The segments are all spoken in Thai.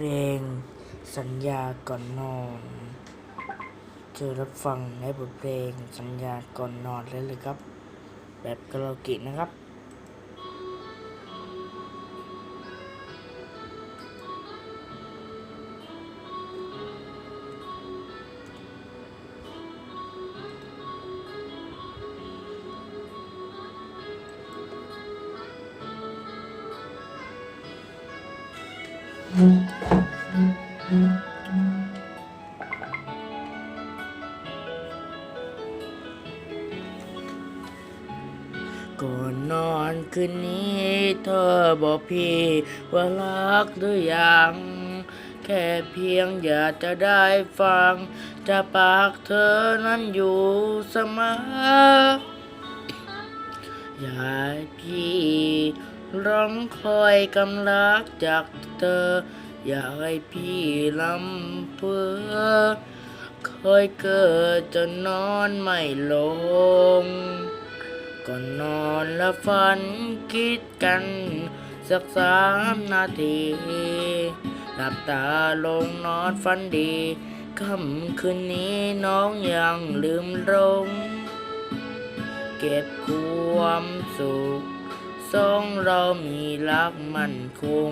เพลงสัญญาก่อนนอนเจอรับฟังในบทเพลงสัญญาก่อนนอนเลยเลยครับ แบบคาราโอเกะนะครับ ก่อนนอนคืนนี้เธอบอกพี่ว่ารักหรือยัง แค่เพียงอยากจะได้ฟัง จะปากเธอนั้นอยู่เสมออยากพี่ ร้องคอยกำลักจากเธอ อยากให้พี่ลำเพื่อคอยเกิดจนนอนไม่ลง ก่อนนอนแล้วฝันคิดกันสักสามนาที หลับตาลงนอนฝันดีค่ำคืนนี้น้องยังลืมลง เก็บความสุข สองเรามีรักมั่นคง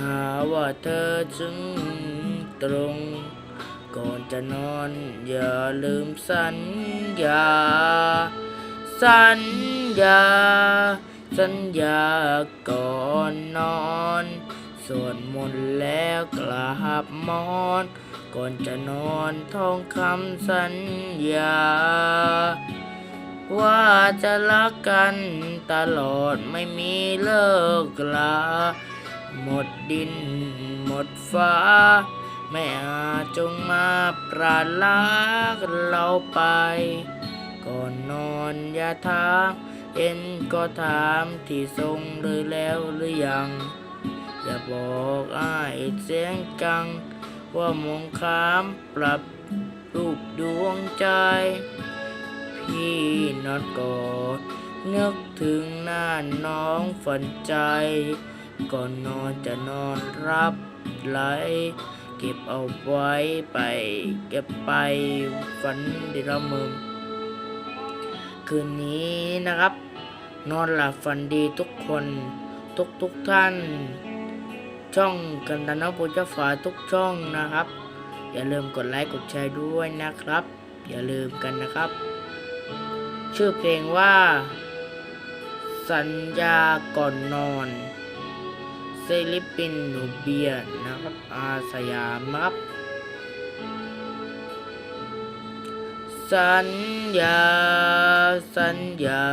หาว่าเธอจึงตรง ก่อนจะนอน อย่าลืมสัญญา สัญญา สัญญาก่อนนอนสวดมนต์แล้วกราบมอน ก่อนจะนอนท่องคำสัญญา ว่าจะรักกันตลอดไม่มีเลิกลา หมดดินหมดฟ้า ไม่อาจจงมาปราลากเราไป ก่อนนอนอย่าถามเอ็นก็ถามที่ทรงหรือแล้วหรือยัง อย่าบอกอ้ายเสียงกัง ว่ามองข้ามปรับรูปดวงใจ พี่นอนกอดนึกถึงหน้าน้องฝันใจ ก่อนนอนจะนอนรับไหล เก็บเอาไว้ไป เก็บไปฝันดีละมึง คืนนี้นะครับ นอนหลับฝันดีทุกคน ทุกทุกท่าน ช่องกันตนาปุจฝาทุกช่องนะครับ อย่าลืมกดไลค์กดแชร์ด้วยนะครับ อย่าลืมกันนะครับ ชื่อเพลงว่า สัญญาก่อนนอนศิลิปินนูเบียนะครับอาสยามครับ สัญญา สัญญา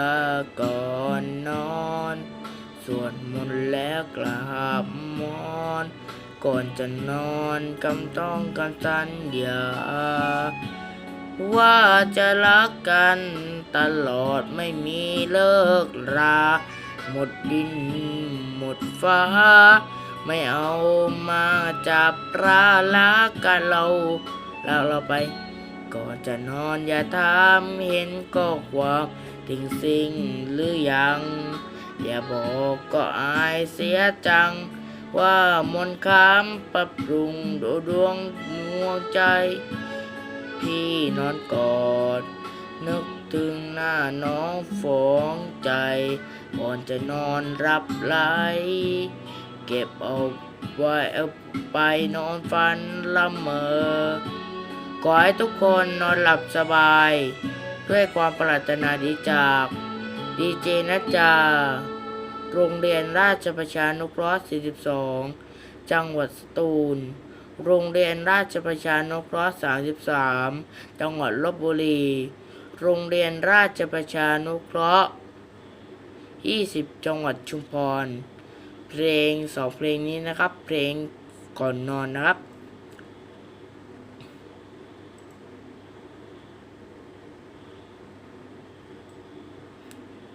ก่อนนอนสวดมนต์แล้วกราบมอน ก่อนจะนอนกำต้องกันสัญญาว่าจะรักกัน ตลอดไม่มีเลิกรา หมดดินหมดฟ้า ไม่เอามาจับปลาลักกันเราแล้วเราไป ก่อนจะนอนอย่าถามเห็นก็ความทิ้งสิ่งหรือยัง อย่าบอกก็อายเสียจัง ว่ามนต์คำปรับปรุงดูดวงดวงใจ พี่นอนกอดนึก ถึงหน้าน้องฟองใจ ก่อนจะนอนรับไหลเก็บเอาไว้เอาไปนอนฝันละเมอ ขอให้ทุกคนนอนหลับสบาย ด้วยความปรารถนาดีจากดีเจนัจจา โรงเรียนราชประชานุเคราะห์ 42 จังหวัดสตูล โรงเรียนราชประชานุเคราะห์ 33 จังหวัดลบบุรี โรงเรียนราชประชานุเคราะห์ 20 จังหวัดชุมพร เพลงสองเพลงนี้นะครับ เพลงก่อนนอนนะครับ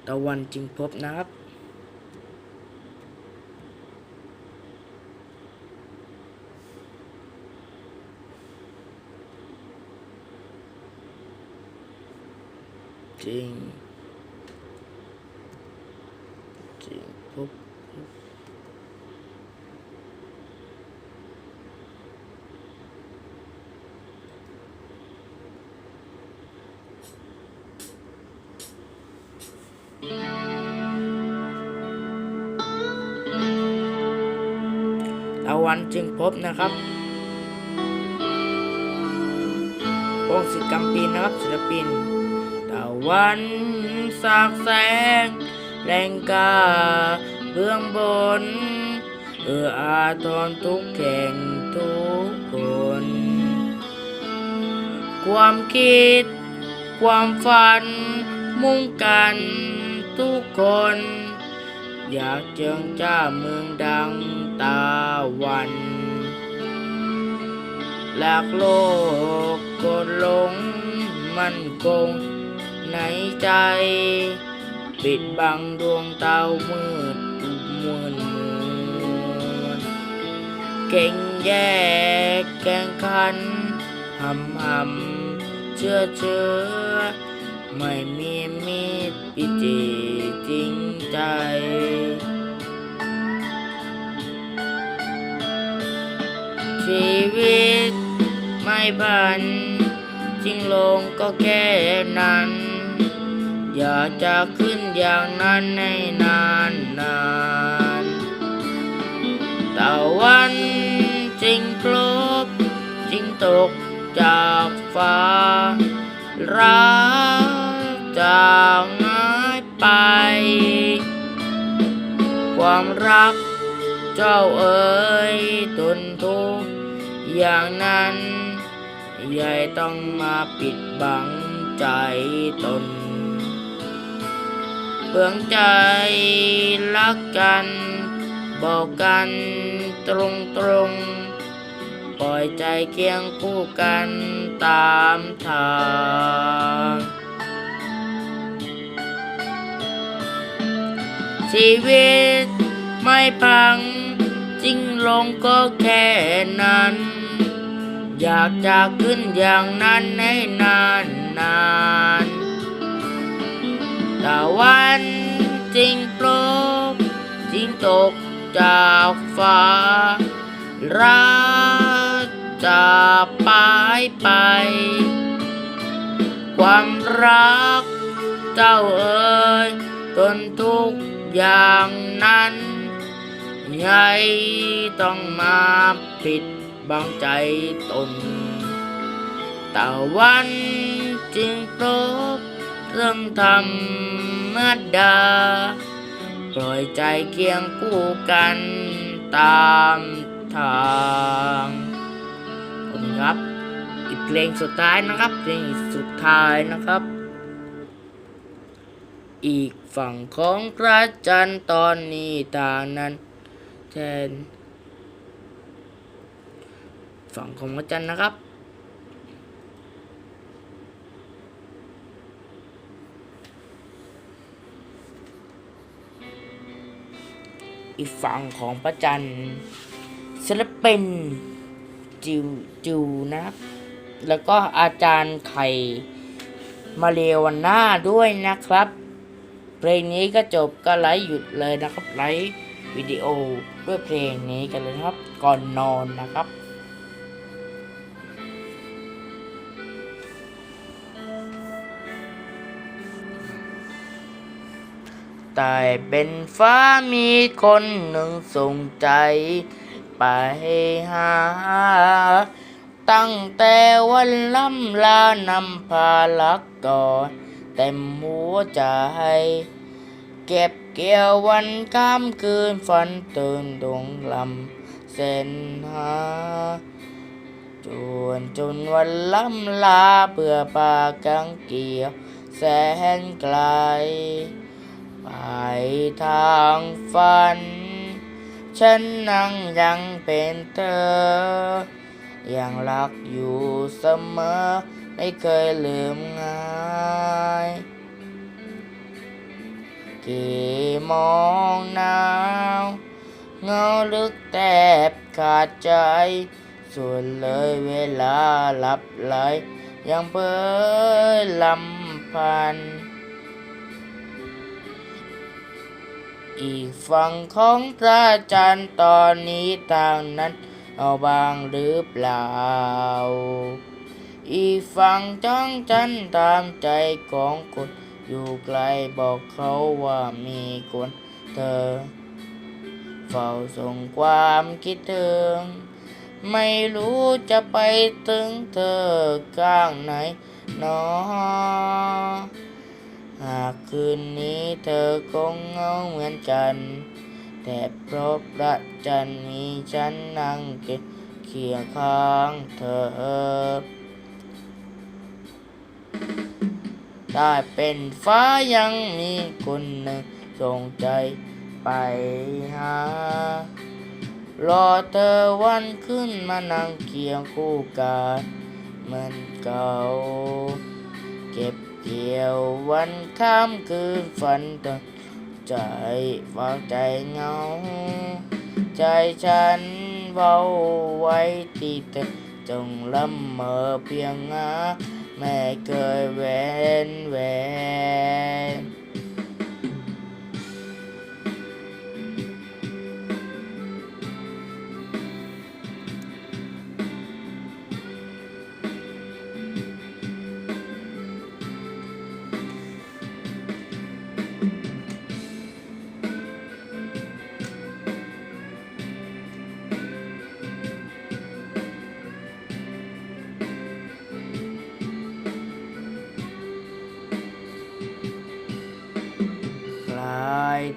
ตะวันจึงพบนะครับ จริงจริงปุ๊บตะวันจึงพบนะครับวงศิษย์กัมปีนะครับศิลปิน วันสากแสง แรงกาเบื้องบน เอออาทรทุกแข่งทุกคน ความคิด ความฝัน มุ่งกันทุกคน อยากเจิงจ้าเมืองดังตาวันหลากโลกกดลงมั่นคง ในใจ ปิดบังดวงตามืดมวนมวนเก่งแยกแข่งขันหำหำเชื่อเชื่อ ไม่มีมิตรพิจิจริงใจชีวิตไม่พันจริงลงก็แค่นั้น อยากจะขึ้นอย่างนั้นให้นานนานตะวันจริงครบจริงตกจากฟ้ารักจากหายไป ความรักเจ้าเอ๋ยทนทุกอย่างนั้นใหญ่ต้องมาปิดบังใจตน เบื้องใจรักกัน บอกกันตรงตรงปล่อยใจเคียงคู่กันตามทางชีวิตไม่พังจริงลงก็แค่นั้น อยากจะขึ้นอย่างนั้นให้นนนาน วันจริงปรกจริงตกจากฟ้ารักจากปลายไป ความรักเจ้าเอ๋ยทนทุกอย่างนั้นใหญ่ต้องมาปิดบังใจตนตะวันจึงพบเรื่องธรรม ดา ปล่อยใจเคียงคู่กันตามทางขอบคุณครับ อีกเพลงสุดท้ายนะครับเพลงสุดท้ายนะครับ อีกฝั่งของพระจันทร์ตอนนี้ทางนั้นแทนฝั่งของพระจันทร์นะครับ อีกฝั่งของพระจันทร์ศิลปินจิวจิวนะครับ แล้วก็อาจารย์ไข่มาเรวันหน้าด้วยนะครับ เพลงนี้ก็จบก็ไลฟ์หยุดเลยนะครับไลฟ์วิดีโอด้วยเพลงนี้กันเลยครับ ก่อนนอนนะครับ แต่เป็นฟ้ามีคนหนึ่งส่งใจ ไปหา ตั้งแต่วันล่ำลานำพาลักก่อนเต็มหัวใจเก็บเกี่ยววันข้ามคืนฝันตื่นดงลำเส้นหาจวนจนวันล่ำลาเพื่อปากังเกี่ยวแสนไกล ไปทางฝัน ฉันนั่งยังเป็นเธอ ยังรักอยู่เสมอ ไม่เคยลืมง่ายกี่มองหนาวเงาลึกแทบขาดใจ ส่วนเลยเวลาหลับไหลยังเพ้อลำพัน อีกฝั่งของพระจันทร์ตอนนี้ทางนั้นเอาบางหรือเปล่า อีกฝั่งจ้องจันตามใจของคนอยู่ไกลบอกเขาว่ามีคนเธอ เฝ้าส่งความคิดถึง ไม่รู้จะไปถึงเธอข้างไหนหนอหาก คืนนี้เธอคงเงาเหมือนกัน แต่เพราะพระจันทร์มีฉันนั่งเคียงข้างเธอ ได้เป็นฟ้ายังมีคนหนึ่งจงใจไปหา รอเธอวันขึ้นมานั่งเคียงคู่กันเหมือนเก่า เก็บ เที่ยววันข้ามคืนฝันตั้งใจฝากใจเงา ใจฉันเบาไว้ที่เธอจงลำเมอเพียงหาแม่เคยเว้นแวน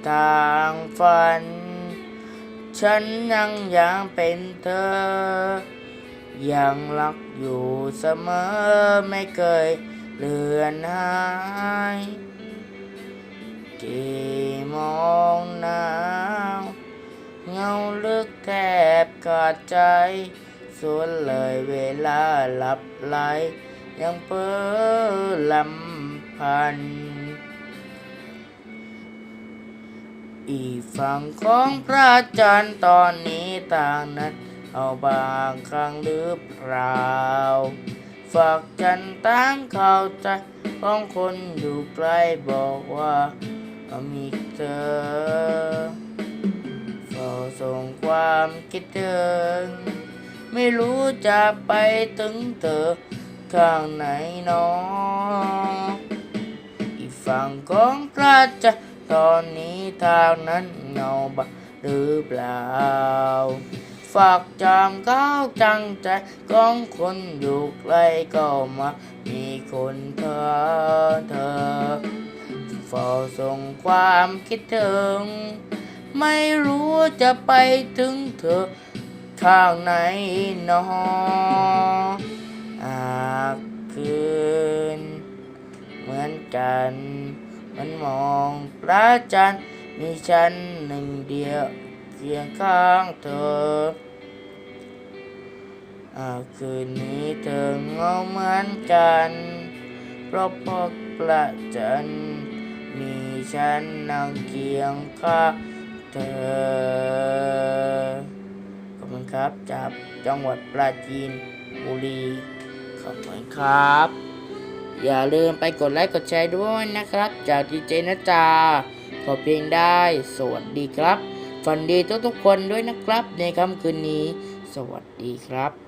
ทางฝัน ฉันยังยังเป็นเธอ ยังรักอยู่เสมอไม่เคยเลือนหายกี่มองหนาวเงาลึกแทบขาดใจส่วนเลยเวลาหลับไหลยังเพ้อลำพัน อีกฝั่งของพระจันทร์ตอนนี้ต่างนั้น เอาบางครั้งหรือเปล่าฝากฉันตั้งเข้าใจของคนอยู่ใกล้บอกว่ามีเธอเฝ้าส่งความคิดถึงไม่รู้จะไปถึงเธอข้างไหนหนออีกฝั่งของพระจันทร์ ตอนนี้ทางนั้นเงาบะหรือเปล่า ฝากจามก้าวจังใจของคนอยู่ใกล้ก็มา มีคนเธอเธอเฝ้าส่งความคิดถึง ไม่รู้จะไปถึงเธอข้างไหนนออาคืน เหมือนกัน มันมองพระจันทร์มีฉันหนึ่งเดียวเคียงข้างเธออาคืนนี้เธอเหงาเหมือนกัน เพราะพอพระจันทร์มีฉันนั่งเคียงข้างเธอ ขอบคุณครับจากจังหวัดปราจีนบุรี ขอบคุณครับ อย่าลืมไปกดไลค์กดแชร์ด้วยนะครับ จากดีเจนะจาขอเพียงได้ สวัสดีครับ ฝันดีทุกๆคนด้วยนะครับ ในค่ำคืนนี้ สวัสดีครับ